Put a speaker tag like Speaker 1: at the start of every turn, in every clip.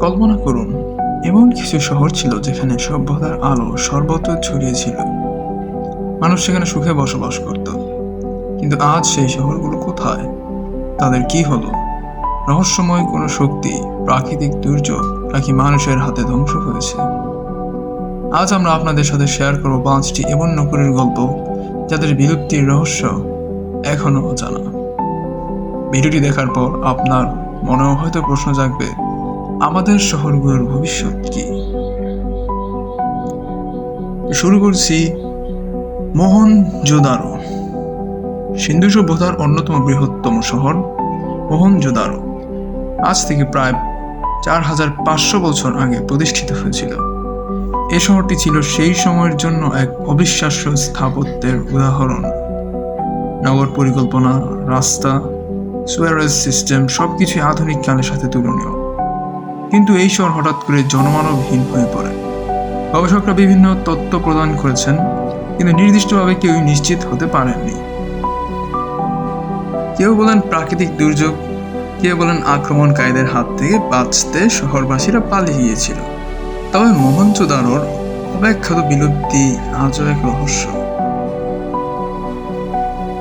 Speaker 1: কল্পনা করুন, এমন কিছু শহর ছিল যেখানে সভ্যতার আলো সর্বত্র ছড়িয়েছিল মানুষ সেখানে সুখে বসবাস করত। কিন্তু আজ সেই শহরগুলো কোথায়? তাদের কি হলো? রহস্যময় কোনো শক্তি, প্রাকৃতিক দুর্যোগ নাকি মানুষের হাতে ধ্বংস হয়েছে? আজ আমরা আপনাদের সাথে শেয়ার করব পাঁচটি এমন নগরের গল্প, যাদের বিলুপ্তির রহস্য এখনও অজানা। ভিডিওটি দেখার পর আপনার মনেও হয়তো প্রশ্ন জাগবে আমাদের শহরগুলোর ভবিষ্যৎ কি? শুরু করছি মোহন জোদারো, সিন্ধু সভ্যতার অন্যতম বৃহত্তম শহর মোহন জোদারো। আজ থেকে প্রায় চার হাজার পাঁচশো বছর আগে প্রতিষ্ঠিত হয়েছিল। এ শহরটি ছিল সেই সময়ের জন্য এক অবিশ্বাস্য স্থাপত্যের উদাহরণ। নগর পরিকল্পনা, রাস্তা, সুয়ারেজ সিস্টেম সবকিছুই আধুনিক কালের সাথে তুলনীয়। কিন্তু এই শহর হঠাৎ করে জনমানবহীন হয়ে পড়ে। গবেষকরা বিভিন্ন তথ্য প্রদান করেছেন, কিন্তু নির্দিষ্টভাবে কেউ নিশ্চিত হতে পারেননি। কেউ বলেন প্রাকৃতিক দুর্যোগ, কেউ বলেন আক্রমণকারীদের হাত থেকে বাঁচতে শহরবাসীরা পালিয়ে গিয়েছিল তবে মোহনচোদারোর অব্যাখ্যাত বিলুপ্তি আজও এক রহস্য।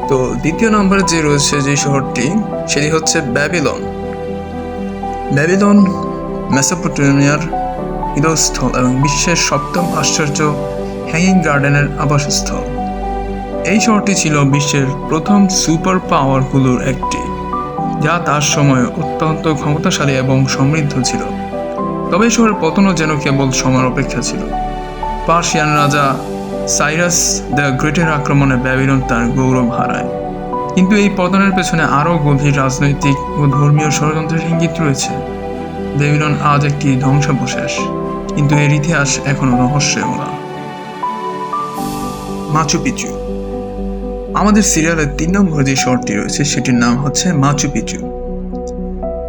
Speaker 1: তো দ্বিতীয় নম্বরে যে রয়েছে যে শহরটি, সেটি হচ্ছে ব্যাবিলন। ব্যাবিলন মেসোপটেমিয়ার হৃদয়স্থল এবং বিশ্বের সপ্তম আশ্চর্য হ্যাঙ্গিং গার্ডেনের আবাসস্থল। এই শহরটি ছিল বিশ্বের প্রথম সুপার পাওয়ারগুলোর একটি, যা তার সময় অত্যন্ত ক্ষমতাশালী এবং সমৃদ্ধ ছিল। তবে শহরের পতনও যেন কেবল সময়ের অপেক্ষা ছিল। পার্সিয়ান রাজা সাইরাস দ্য গ্রেটের আক্রমণে ব্যাবিলন তার গৌরব হারায়। কিন্তু এই পতনের পেছনে আরও গভীর রাজনৈতিক ও ধর্মীয় ষড়যন্ত্রের ইঙ্গিত রয়েছে। ব্যাবিলন আজ একটি ধ্বংসাবশেষ, কিন্তু এর ইতিহাস এখনও রহস্যে ওরা মাচু পিচু। আমাদের সিরিয়ালের তিন নম্বর যে শহরটি রয়েছে, সেটির নাম হচ্ছে মাচু পিচু।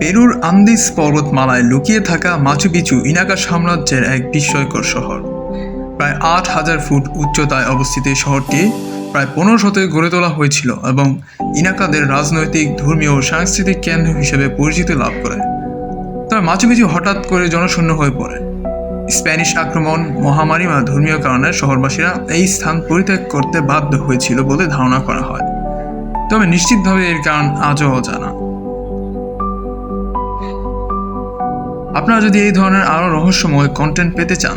Speaker 1: পেরুর আন্দিস পর্বতমালায় লুকিয়ে থাকা মাচু পিচু ইনাকা সাম্রাজ্যের এক বিস্ময়কর শহর। প্রায় আট হাজার ফুট উচ্চতায় অবস্থিত এই শহরটি প্রায় পনেরো শতকে গড়ে তোলা হয়েছিল এবং ইনাকাদের রাজনৈতিক, ধর্মীয় ও সাংস্কৃতিক কেন্দ্র হিসেবে পরিচিতি লাভ করে। তবে মাচু পিচু হঠাৎ করে জনশূন্য হয়ে পড়ে। স্প্যানিশ আক্রমণ, মহামারী বা ধর্মীয় কারণে শহরবাসীরা এই স্থান পরিত্যাগ করতে বাধ্য হয়েছিল বলে ধারণা করা হয়। তবে নিশ্চিতভাবে এর কারণ আজও অজানা। আপনারা যদি এই ধরনের আরও রহস্যময় কন্টেন্ট পেতে চান,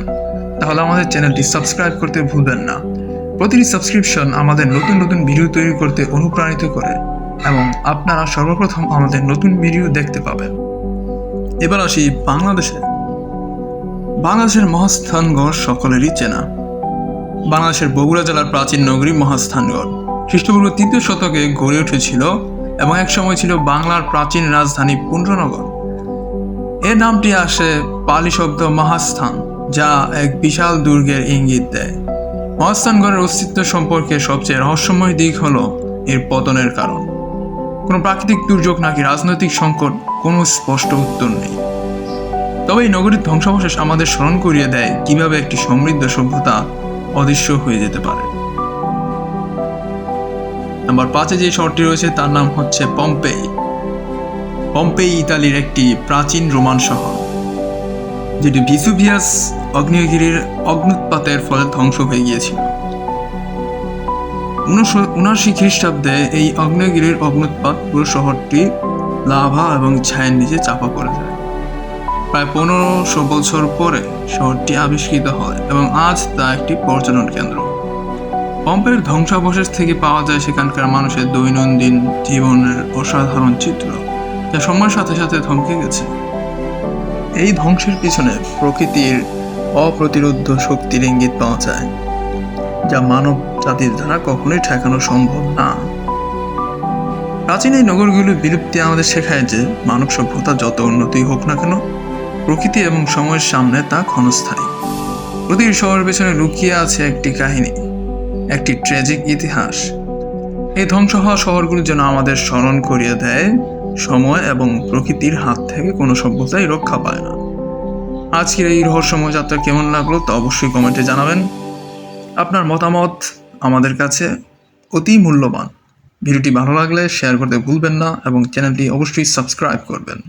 Speaker 1: তাহলে আমাদের চ্যানেলটি সাবস্ক্রাইব করতে ভুলবেন না। প্রতিটি সাবস্ক্রিপশন আমাদের নতুন নতুন ভিডিও তৈরি করতে অনুপ্রাণিত করে এবং আপনারা সর্বপ্রথম আমাদের নতুন ভিডিও দেখতে পাবেন। এবার আসি বাংলাদেশে। বাংলাদেশের মহাস্থানগড় সকলেরই চেনা। বাংলাদেশের বগুড়া জেলার প্রাচীন নগরী মহাস্থানগড় খ্রিস্টপূর্ব তৃতীয় শতকে গড়ে উঠেছিল এবং এক সময় ছিল বাংলার প্রাচীন রাজধানী পুণ্ড্রনগর এর নামটি আসে পালি শব্দ মহাস্থান, যা এক বিশাল দুর্গের ইঙ্গিত দেয়। মহাস্থানগড়ের অস্তিত্ব সম্পর্কে সবচেয়ে রহস্যময় দিক হলো এর পতনের কারণ। কোনো প্রাকৃতিক দুর্যোগ নাকি রাজনৈতিক সংকট কোনো স্পষ্ট উত্তর নেই। তবে এই নগরীর ধ্বংসাবশেষ আমাদের স্মরণ করিয়ে দেয় কীভাবে একটি সমৃদ্ধ সভ্যতা অদৃশ্য হয়ে যেতে পারে। নাম্বার পাঁচে যে শহরটি রয়েছে, তার নাম হচ্ছে পম্পেই। পম্পেই ইতালির একটি প্রাচীন রোমান শহর, যেটি ভিসুভিয়াস অগ্নেয়গিরির অগ্নুৎপাতের ফলে ধ্বংস হয়ে গিয়েছিল। উনআশি খ্রিস্টাব্দে এই অগ্নেয়গিরির অগ্নুৎপাত পুরো শহরটি লাভা এবং ছায়ের নিচে চাপা পড়ে যায়। প্রায় পনেরোশো বছর পরে শহরটি আবিষ্কৃত হয় এবং আজ তা একটি পর্যটন কেন্দ্র। পম্পের ধ্বংসাবশেষ থেকে পাওয়া যায় সেখানকার মানুষের দৈনন্দিন জীবনের অসাধারণ চিত্র, যা সময়ের সাথে সাথে থমকে গেছে। এই ধ্বংসের পিছনে প্রকৃতির অপ্রতিরোধ শক্তির ইঙ্গিত পাওয়া যায়, যা মানব জাতির দ্বারা কখনোই ঠেকানো সম্ভব না। প্রাচীন এই নগরগুলোর বিলুপ্তি আমাদের শেখায় যে মানব সভ্যতা যত উন্নতি হোক না কেন, প্রকৃতি এবং সময়ের সামনে তা ক্ষণস্থায়ী। প্রতিটি শহরের পেছনে লুকিয়ে আছে একটি কাহিনী, একটি ট্র্যাজিক ইতিহাস। এই ধ্বংস হওয়া শহরগুলো যেন আমাদের স্মরণ করিয়ে দেয়, সময় এবং প্রকৃতির হাত থেকে কোনো সভ্যতাই রক্ষা পায় না। আজকের এই রহস্যময় যাত্রা কেমন লাগল তা অবশ্যই কমেন্টে জানাবেন। আপনার মতামত আমাদের কাছে অতি মূল্যবান। ভিডিওটি ভালো লাগলে শেয়ার করতে ভুলবেন না এবং চ্যানেলটি অবশ্যই সাবস্ক্রাইব করবেন।